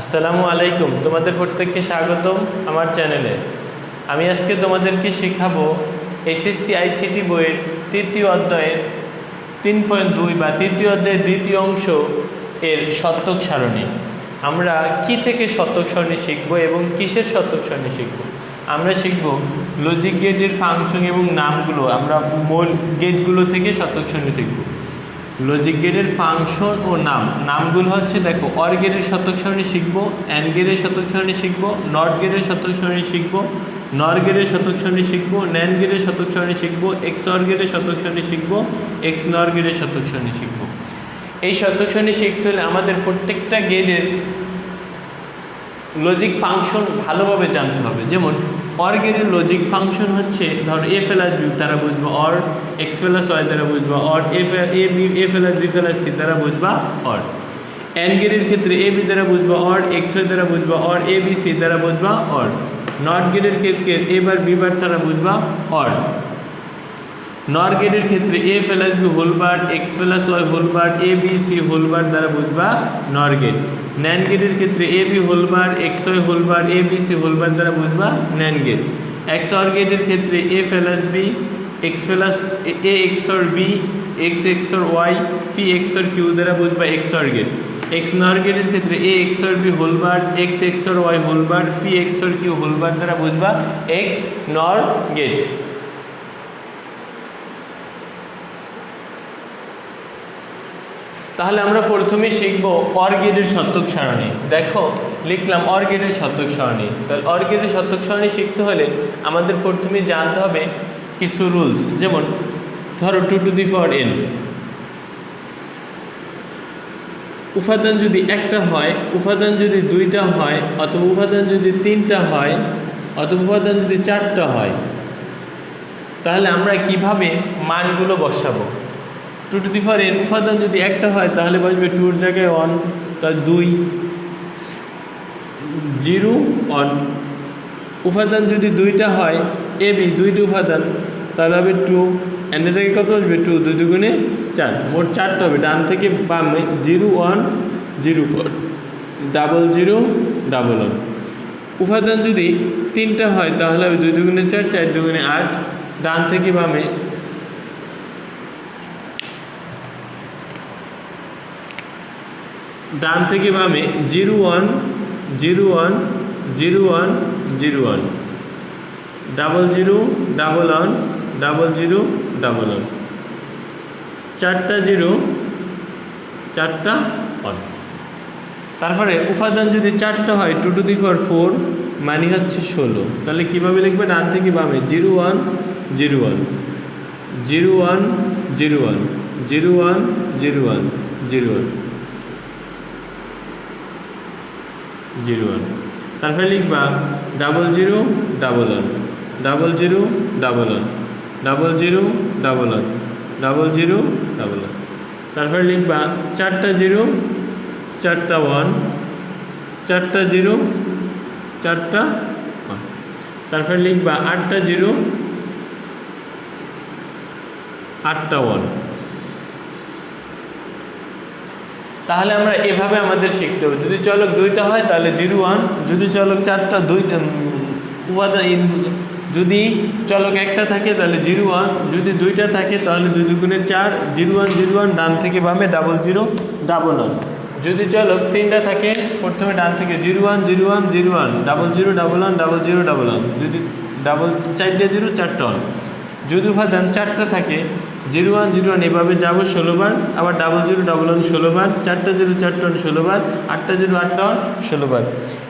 আসসালামু আলাইকুম। তোমাদের প্রত্যেককে স্বাগতম আমার চ্যানেলে। আমি আজকে তোমাদেরকে শেখাবো এসএসসি আইসিটি বইয়ের তৃতীয় অধ্যায়ের তিন পয়েন্ট দুই বা তৃতীয় অধ্যায়ের দ্বিতীয় অংশ এর শতক সারণী। আমরা কি থেকে শতক সারণী শিখব এবং কিসের শতক সারণী শিখব? আমরা শিখব লজিক গেটের ফাংশন এবং নামগুলো। আমরা মূল গেটগুলো থেকে শতক সারণী শিখব লজিক গেটের ফাংশন ও নাম নামগুলো হচ্ছে, দেখো অর গেটের শতক সারণী শিখব অ্যান্ড গেটের শতক সারণী শিখব নট গেটের শতক সারণী শিখব নর গেটের শতক সারণী শিখব ন্যান গেটের শতক সারণী শিখব এক্স অর গেটের শতক সারণী শিখব এক্স নর গেটের শতক সারণী শিখব। এই শতক সারণী শিখতে হলে আমাদের প্রত্যেকটা গেটের লজিক ফাংশন ভালোভাবে জানতে হবে। যেমন অর গেটের লজিক ফাংশন হচ্ছে, ধর এ প্লাস বি দ্বারা বুঝব অর এক্স প্লাস ওয়াই দ্বারা বুঝবা OR A A B A plus B plus C দ্বারা বুঝবা অর গেটের ক্ষেত্রে এ বি দ্বারা বুঝবা অর এক্স ওয়াই দ্বারা বুঝবা অর এ বি সি দ্বারা বুঝবা অর নট গেটের ক্ষেত্রে এ বার বি বার দ্বারা বুঝবা অর নর গেটের ক্ষেত্রে A plus B whole X plus Y whole bar A B C whole দ্বারা বুঝবা নর গেট ন্যান গেটের ক্ষেত্রে A B whole X Y whole A B C whole bar দ্বারা বুঝবা ন্যান গেট এক্স অর গেটের ক্ষেত্রে A plus B X plus A X OR B X X OR Y P X OR Q দ্বারা বুঝবা X OR gate X NOR গেটের ক্ষেত্রে A X OR B whole X X OR Y whole bar P X OR Q whole bar দ্বারা বুঝবা x নর gate তাহলে আমরা প্রথমে শিখব অর শতক সারণী। দেখো, লিখলাম অর শতক সারণী। তাহলে অর শতক সারণী শিখতে হলে আমাদের প্রথমে জানতে হবে কিছু রুলস। যেমন, ধরো two to the power N. উপাদান যদি একটা হয়, উপাদান যদি দুইটা হয়, অথবা উপাদান যদি তিনটা হয়, অথবা উপাদান যদি চারটা হয়, তাহলে আমরা কীভাবে মানগুলো বসাবো? Two to the power N উপাদান যদি একটা হয়, তাহলে বসবে টুর জায়গায় ওয়ান তার দুই। জিরো ওয়ান উপাদান যদি দুইটা হয় এ বি দুইটা উপাদান তাহলে হবে টু এনের জায়গায় কত আসবে টু দুই দুগুণে চার। মোট চারটা হবে, ডান থেকে বামে। Zero one zero double zero double one উপাদান যদি তিনটা হয়, তাহলে হবে দুই দুগুণে চার চার দুগুণে আট। ডান থেকে বামে ডান থেকে বামে zero one zero one zero one zero one. Double zero, double one, double zero, double one. চারটা জিরো, চারটা ওয়ান। তারপরে উপাদান যদি চারটা হয়, two to the power four মানে হচ্ছে ষোলো। তাহলে কীভাবে লিখবে ডান থেকে বামে, zero one zero one. Zero one zero one zero one zero one zero one. Zero one. তারপরে লিখবা double zero double one double zero double one double zero double one double zero double one তারপরে লিখবা চারটা zero, চারটা one চারটা zero, চারটা one তারপরে লিখবা আটটা জিরো, আটটা ওয়ান তাহলে আমরা এভাবে আমাদের শিখতে হবে। যদি চলক দুইটা হয়, তাহলে জিরো ওয়ান। যদি চলক চারটা, দুইটা উপাদান যদি চলক একটা থাকে, তাহলে জিরো ওয়ান। যদি দুইটা থাকে, তাহলে দুই দুগুণে চার। জিরো ওয়ান জিরো ওয়ান, ডান থেকে বামে, ডাবল জিরো, ডাবল ওয়ান যদি চলক তিনটা থাকে, প্রথমে ডান থেকে zero one zero one zero one, double zero, double one, double zero, double one. যদি ডাবল চারটে জিরো, চারটা ওয়ান। যদি উপাদান চারটা থাকে জিরো ওয়ান জিরো ওয়ান, এভাবে যাব ষোলোবার, আবার ডাবল জিরো ডাবল ওয়ান ষোলোবার, চারটা জিরো চারটা ওয়ান ষোলোবার, আটটা জিরো আটটা ওয়ান ষোলোবার।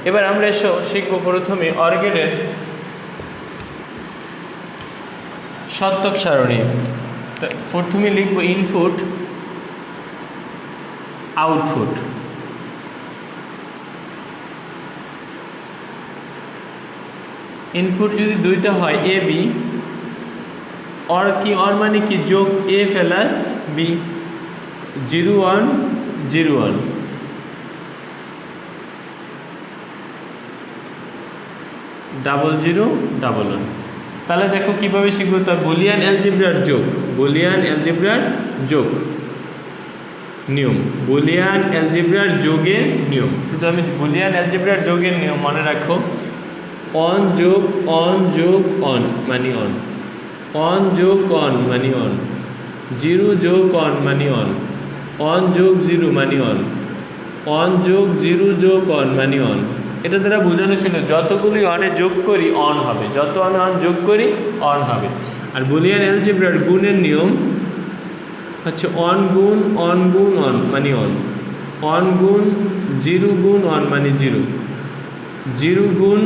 এবার আমরা এসো শিখব প্রথমে অর্গেনের সত্যক সারণী। প্রথমে লিখব ইনপুট আউটপুট ইনপুট যদি দুইটা হয় এ বি অর কি অর মানে কি যোগ A plus B zero one zero one double zero double one তাহলে দেখো কীভাবে শিখব তা বুলিয়ান অ্যালজেব্রার যোগ, বুলিয়ান অ্যালজেব্রার যোগ। নিয়ম, বুলিয়ান অ্যালজেব্রার যোগের নিয়ম। শুধু আমি বুলিয়ান অ্যালজেব্রার যোগের নিয়ম মনে রাখো। অন যোগ অন যোগ, অন মানে অন। অন যোগ অন মানে অন। জিরো যোগ অন মানে অন। অন যোগ জিরো মানে অন। অন যোগ জিরো যোগ অন মানে অন। এটা দ্বারা বোঝানো ছিল, যতগুলি অনে যোগ করি, অন হবে। যত অন অন যোগ করি, অন হবে। আর বুলিয়ান অ্যালজেব্রার গুণের নিয়ম হচ্ছে অন গুণ অন গুণ, অন মানে অন। অন গুণ, জিরো গুণ, অন মানে জিরো। জিরো গুণ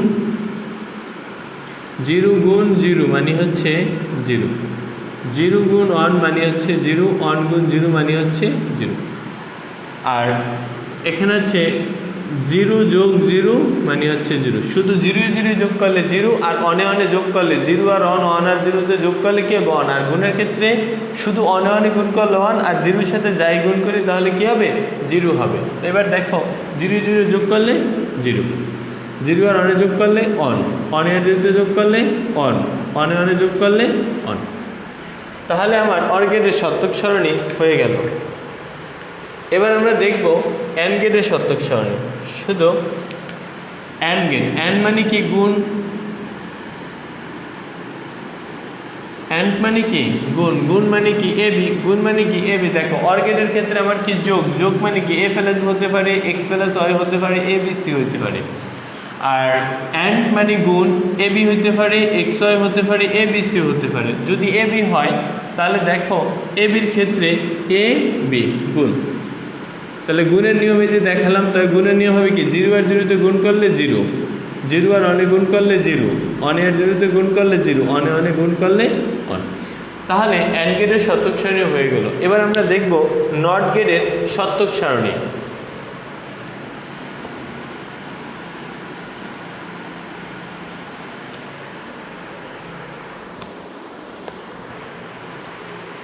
জিরো গুণ, জিরো মানে হচ্ছে জিরো। জিরো গুণ অন মানে হচ্ছে জিরো অন গুণ জিরো মানে হচ্ছে জিরো। আর এখানে হচ্ছে জিরো যোগ জিরো মানে হচ্ছে জিরো। শুধু জিরো জিরো যোগ করলে জিরো আর অনে অনে যোগ করলে জিরো আর অন অন আর জিরোতে যোগ করলে কি হবে? অন আর গুণের ক্ষেত্রে শুধু অনে অনে গুণ করলে অন আর জিরোর সাথে যাই গুণ করি তাহলে কি হবে? জিরো হবে। এবার দেখো, জিরো জিরো যোগ করলে জিরো। জিরো আর অনে যোগ করলে অন অনে আর জিরোতে যোগ করলে অন অনে অনে যোগ করলে অন তাহলে আমার অর্গেটের সত্যক সরণি হয়ে গেল। এবার আমরা দেখব অ্যান গেটের সত্যক সরণি। শুধু অ্যান গেট অ্যান মানে কি গুণ? অ্যান্ড মানে কি গুণ? গুণ মানে কি এ বি গুণ মানে কি এ বি দেখো অর্গেটের ক্ষেত্রে আমার কি যোগ? যোগ মানে কি এ প্লাস হতে পারে এক্স প্লাস ওয়াই হতে পারে এ বি সি হতে পারে। আর অ্যান্ড মানে গুণ এ বি হতে পারে এক্স ওয়াই হতে পারে এ বি সি হতে পারে। যদি এ বি হয়, তাহলে দেখো এ বির ক্ষেত্রে এ বি গুণ। তাহলে গুণের নিয়মে যে দেখালাম তাই গুণের নিয়ম হবে কি? জিরো আর জিরোতে গুণ করলে জিরো। জিরো আর অনে গুণ করলে জিরো। অনে আর জিরোতে গুণ করলে জিরো। অনে অনে গুণ করলে অন। তাহলে অ্যান্ড গেটের শতক সারণী হয়ে গেল। এবার আমরা দেখব নট গেটের শতক সারণী।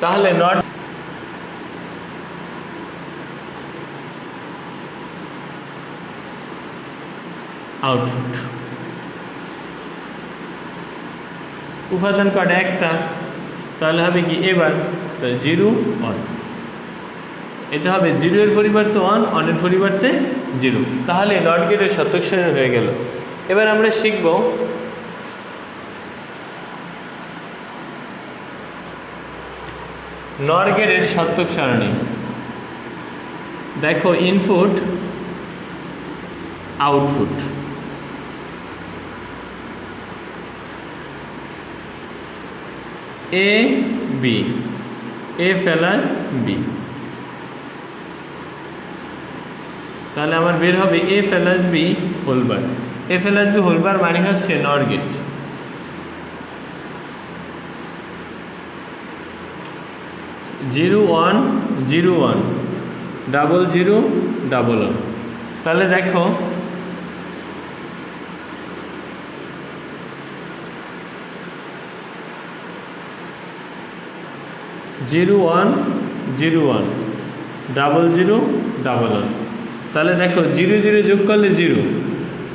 তাহলে নট আউটপুট উপাদান কটা একটা, তাহলে হবে কি এবার জিরো অন এটা হবে জিরোর পরিবর্তে অন অনের পরিবর্তে জিরো তাহলে নট গেটের শতক শ্রেণি হয়ে গেল। এবার আমরা শিখব নর গেটের শতক সারণী। দেখো input output A B A plus B তাহলে আমার বের হবে A plus B whole bar A plus B whole bar মানে হচ্ছে NOR zero one zero one. Double zero, double one. তাহলে দেখো, zero one zero one. Double zero, double one. তাহলে দেখো, জিরো জিরো যোগ করলে জিরো।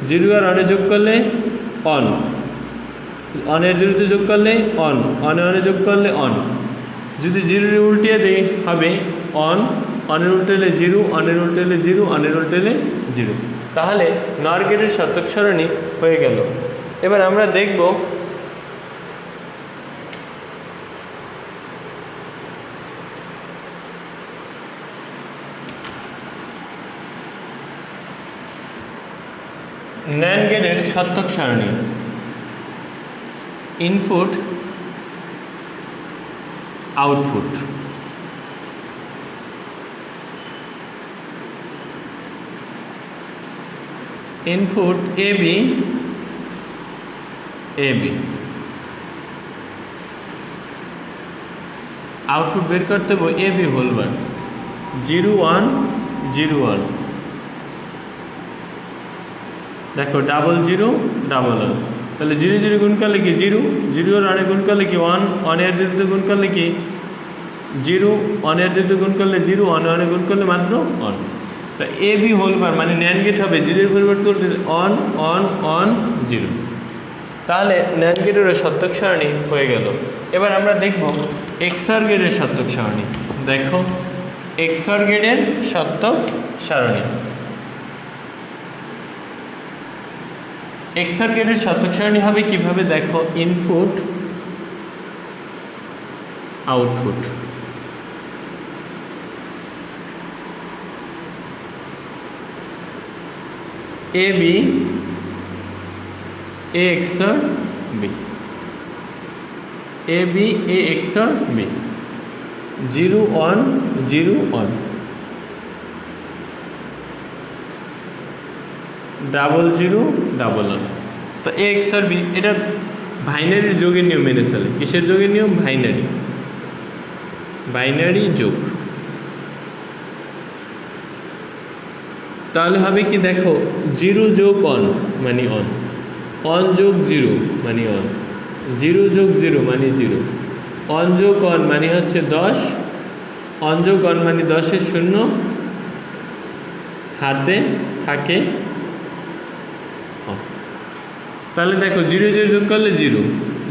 জিরো আর অনে যোগ করলে অন অনের জিরোতে যোগ করলে অন অনে অনে যোগ করলে অন যদি জিরোর উল্টিয়ে দেই হবে অন অনের উল্টেলে জিরো অনের উল্টেলে জিরো অনের উল্টেলে জিরো। তাহলে নর গেটের শতক সরণি হয়ে গেল। এবার আমরা দেখব ন্যান গেটের সত্যক সারণী input A B A B output বের করতে হবে B whole bar zero one zero one দেখো ডাবল জিরো ডাবল ওয়ান তাহলে জিরো জিরো গুণ করলে কি জিরো? জিরো আর অনেক গুণ করলে কি ওয়ান? অনের জিরোতে গুণ করলে কি? জিরো। অনের জিরোতে গুণ করলে জিরো অনে অনে গুণ করলে মাত্র অন তা এ বি হোলবার মানে ন্যান গেট হবে, জিরোর পরিবর্তে অন অন অন জিরো। তাহলে ন্যান গেটের সত্যক সারণী হয়ে গেল। এবার আমরা দেখব এক্সআর গেটের সত্যক সারণী। দেখো এক্সর গেটের সত্যক সারণী। এক্সর গেটের সত্যক সারণী হবে কীভাবে? দেখো input output A B A XOR B A B A XOR B zero one zero one double zero double one তো এ আর বি এটা বাইনারির যোগের নিয়ম মেনে চলে। কিসের যোগের নিয়ম? বাইনারি বাইনারি যোগ। তাহলে হবে কি, দেখো জিরো যোগ অন মানে অন অন যোগ জিরো মানে অন জিরো যোগ জিরো মানে জিরো অন যোগ অন মানে হচ্ছে দশ। অন যোগ অন মানে দশের শূন্য। হাতে থাকে। তাহলে দেখো জিরো জিরো যোগ করলে জিরো।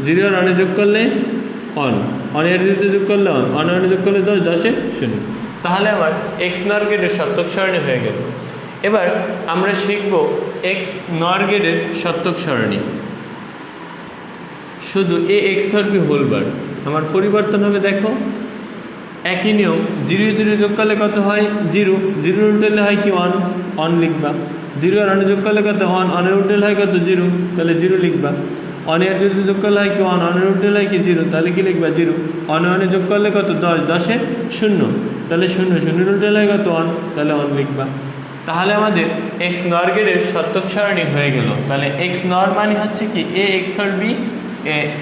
জিরো আর অনে যোগ করলে অন অনের জিরোতে যোগ করলে অন অন অনে যোগ করলে দশ, দশে শূন্য। তাহলে আমার এক্স নর গেটের সত্যক সরণি হয়ে গেল। এবার আমরা শিখব এক্স নর গেটের সত্যক সরণি। শুধু A XOR B whole bar আমার পরিবর্তন হবে, দেখো। একই নিয়ম, জিরো জিরো যোগ করলে কত হয়? জিরো। জিরো উল্টেলে হয় কি অন অন লিখবা। জিরো আর অনে যোগ করলে কত? অন, অনের উল্টেলে হয় কত? জিরো। তাহলে জিরো লিখবা। অনের জিরো যোগ করলে হয় কি? অন, অনের উল্টেলে হয় কি? জিরো। তাহলে কি লিখবা? জিরো। অনে অনে যোগ করলে কত? দশ। দশে শূন্য। তাহলে শূন্য। শূন্যের উল্টেলে হয় কত? অন। তাহলে অন লিখবা। তাহলে আমাদের এক্স নর গেটের সত্যক সারণী হয়ে গেল। তাহলে এক্স নর মানে হচ্ছে কি? A XOR B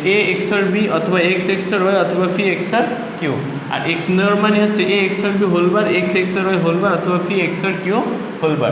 A XOR B অথবা এক্স এক্সর ওয়াই অথবা ফি এক্স আর কিউ আর এক্স নর মানে হচ্ছে A XOR B whole bar X XOR Y whole bar অথবা P XOR Q whole bar